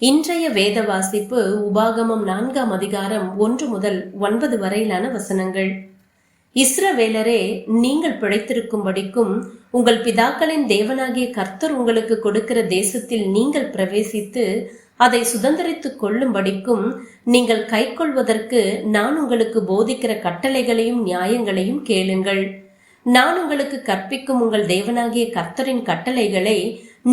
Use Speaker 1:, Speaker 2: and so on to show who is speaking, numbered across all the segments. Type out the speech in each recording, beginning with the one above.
Speaker 1: இன்றைய வேத வாசிப்பு உபாகமம் நான்காம் அதிகாரம் ஒன்று முதல் ஒன்பது வரையிலான வசனங்கள். இஸ்ரவேலரே நீங்கள் பிழைத்திருக்கும்படிக்கும் உங்கள் பிதாக்களின் தேவனாகிய கர்த்தர் உங்களுக்கு கொடுக்கிற தேசத்தில் நீங்கள் பிரவேசித்து அதை சுதந்திரித்துக் கொள்ளும்படிக்கும் நீங்கள் கைக்கொள்வதற்கு நான் உங்களுக்கு போதிக்கிற கட்டளைகளையும் நியாயங்களையும் கேளுங்கள். நான் உங்களுக்கு கற்பிக்கும் உங்கள் தேவனாகிய கர்த்தரின் கட்டளைகளை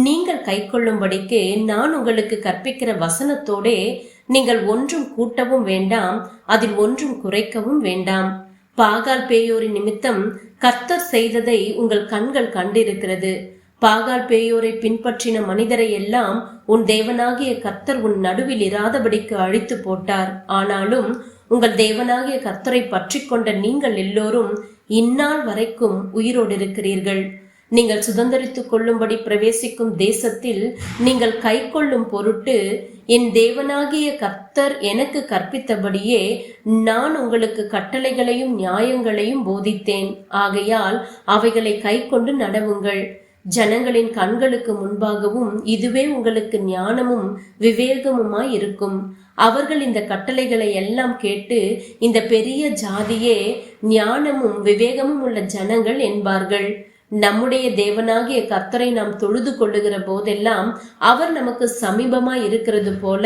Speaker 1: நீங்கள் கைக்கொள்ளும்படிக்கு நான் உங்களுக்கு கற்பிக்கிற வசனத்தோடே நீங்கள் ஒன்றும் கூட்டவும் வேண்டாம் அதில் ஒன்றும் குறைக்கவும் வேண்டாம். பாகால் பேயோரின் நிமித்தம் கர்த்தர் செய்ததை உங்கள் கண்கள் கண்டிருக்கிறது. பாகால் பேயோரை பின்பற்றின மனிதரை எல்லாம் உன் தேவனாகிய கர்த்தர் உன் நடுவில் இராதபடிக்கு அழித்து போட்டார். ஆனாலும் உங்கள் தேவனாகிய கர்த்தரை பற்றி கொண்ட நீங்கள் எல்லோரும் இந்நாள் வரைக்கும் உயிரோடு இருக்கிறீர்கள் நீங்கள் சுதந்திரித்துக் கொள்ளும்படி பிரவேசிக்கும் தேசத்தில் நீங்கள் கை கொள்ளும் பொருட்டு என் தேவனாகிய கர்த்தர் எனக்கு கற்பித்தபடியே நான் உங்களுக்கு கட்டளைகளையும் நியாயங்களையும் போதித்தேன். ஆகையால் அவைகளை கை கொண்டு நடவுங்கள். ஜனங்களின் கண்களுக்கு முன்பாகவும் இதுவே உங்களுக்கு ஞானமும் விவேகமுமாய் இருக்கும். அவர்கள் இந்த கட்டளைகளை எல்லாம் கேட்டு இந்த பெரிய ஜாதியே ஞானமும் விவேகமும் உள்ள ஜனங்கள் என்பார்கள். நம்முடைய தேவனாகிய கர்த்தரை நாம் தொழுது கொள்ளுகிற போதெல்லாம் அவர் நமக்கு சமீபமாய் இருக்கிறது போல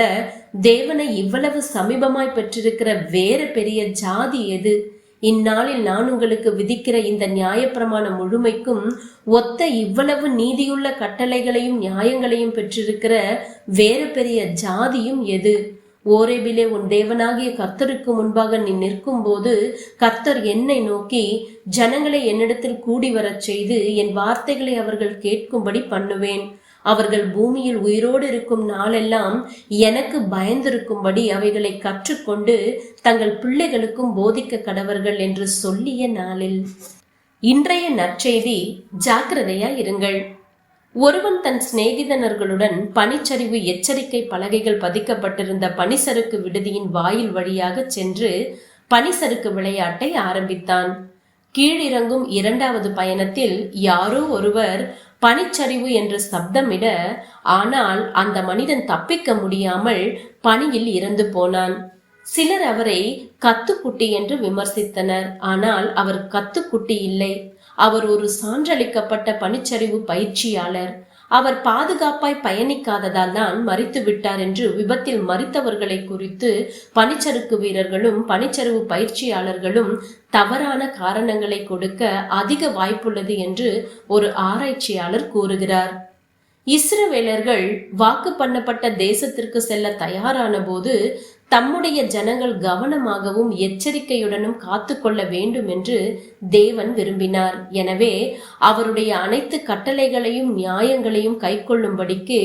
Speaker 1: தேவனை இவ்வளவு சமீபமாய் பெற்றிருக்கிற வேறு பெரிய ஜாதி எது? இந்நாளில் நான் உங்களுக்கு விதிக்கிற இந்த நியாயப்பிரமாண முழுமைக்கும் ஒத்த இவ்வளவு நீதியுள்ள கட்டளைகளையும் நியாயங்களையும் பெற்றிருக்கிற வேறு பெரிய ஜாதியும் எது? ஓரேபிலே உன் தேவனாகிய கர்த்தருக்கு முன்பாக நீ நிற்கும் போது கர்த்தர் என்னை நோக்கி ஜனங்களை என்னிடத்தில் கூடி வரச் செய்து என் வார்த்தைகளை அவர்கள் கேட்கும்படி பண்ணுவேன். அவர்கள் பூமியில் உயிரோடு இருக்கும் நாளெல்லாம் எனக்கு பயந்திருக்கும்படி அவைகளை கற்றுக்கொண்டு தங்கள் பிள்ளைகளுக்கும் போதிக்க கடவர்கள் என்று சொல்லிய நாளில். இன்றைய நற்செய்தி ஜாக்கிரதையா இருங்கள். ஒருவன் தன் சிநேகிதனர்களுடன் பனிச்சரிவு எச்சரிக்கை பலகைகள் பதிக்கப்பட்டிருந்த பனிசறுக்கு விடுதியின் வாயில் வழியாக சென்று பனிசறுக்கு விளையாட்டை ஆரம்பித்தான். கீழிறங்கும் இரண்டாவது பயணத்தில் யாரோ ஒருவர் பனிச்சரிவு என்று சப்தமிட ஆனால் அந்த மனிதன் தப்பிக்க முடியாமல் பணியில் இறந்து போனான். சிலர் அவரை கத்துக்குட்டி என்று விமர்சித்தனர் ஆனால் அவர் கத்துக்குட்டி இல்லை. அவர் ஒரு சான்றளிக்கப்பட்ட பனிச்சரிவு பயிற்சியாளர். அவர் பாதுகாப்பாய் பயணிக்காததால் தான் மறித்து விட்டார் என்று விபத்தில் மறித்தவர்களை குறித்து பனிச்சறுக்கு வீரர்களும் பனிச்சரிவு பயிற்சியாளர்களும் தவறான காரணங்களை கொடுக்க அதிக வாய்ப்புள்ளது என்று ஒரு ஆராய்ச்சியாளர் கூறுகிறார். இஸ்ரவேலர்கள் வாக்கு பண்ணப்பட்ட தேசத்திற்கு செல்ல தயாரான போது தம்முடைய ஜனங்கள் கவனமாகவும் எச்சரிக்கையுடனும் காத்து கொள்ள வேண்டும் என்று தேவன் விரும்பினார். எனவே அவருடைய அனைத்து கட்டளைகளையும் நியாயங்களையும் கைக்கொள்ளும்படிக்கு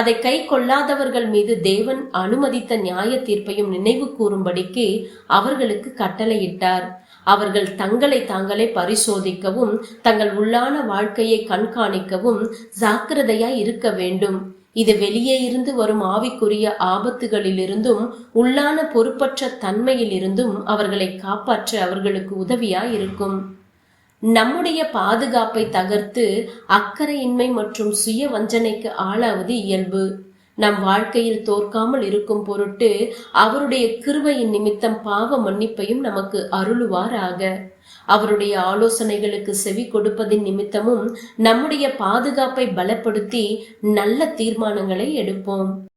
Speaker 1: அதை கை கொள்ளாதவர்கள் மீது தேவன் அனுமதித்த நியாய தீர்ப்பையும் நினைவு கூறும்படிக்கு அவர்களுக்கு கட்டளையிட்டார். அவர்கள் தங்களை தாங்களே பரிசோதிக்கவும் தங்கள் உள்ளான வாழ்க்கையை கண்காணிக்கவும் ஜாக்கிரதையாய் இருக்க வேண்டும். இது வெளியே இருந்து வரும் ஆவிக்குரிய ஆபத்துகளிலிருந்தும் உள்ளான பொறுப்பற்ற தன்மையிலிருந்தும் அவர்களை காப்பாற்ற அவர்களுக்கு உதவியா இருக்கும் நம்முடைய பாதுகாப்பை தகர்த்து அக்கறையின்மை மற்றும் சுய வஞ்சனைக்கு ஆளாவது இயல்பு. நம் வாழ்க்கையில் தோற்காமல் இருக்கும் பொருட்டு அவருடைய கிருவையின் நிமித்தம் பாவ மன்னிப்பையும் நமக்கு அருளுவாராக. அவருடைய ஆலோசனைகளுக்கு செவி கொடுப்பதின் நிமித்தமும் நம்முடைய பாதுகாப்பை பலப்படுத்தி நல்ல தீர்மானங்களை எடுப்போம்.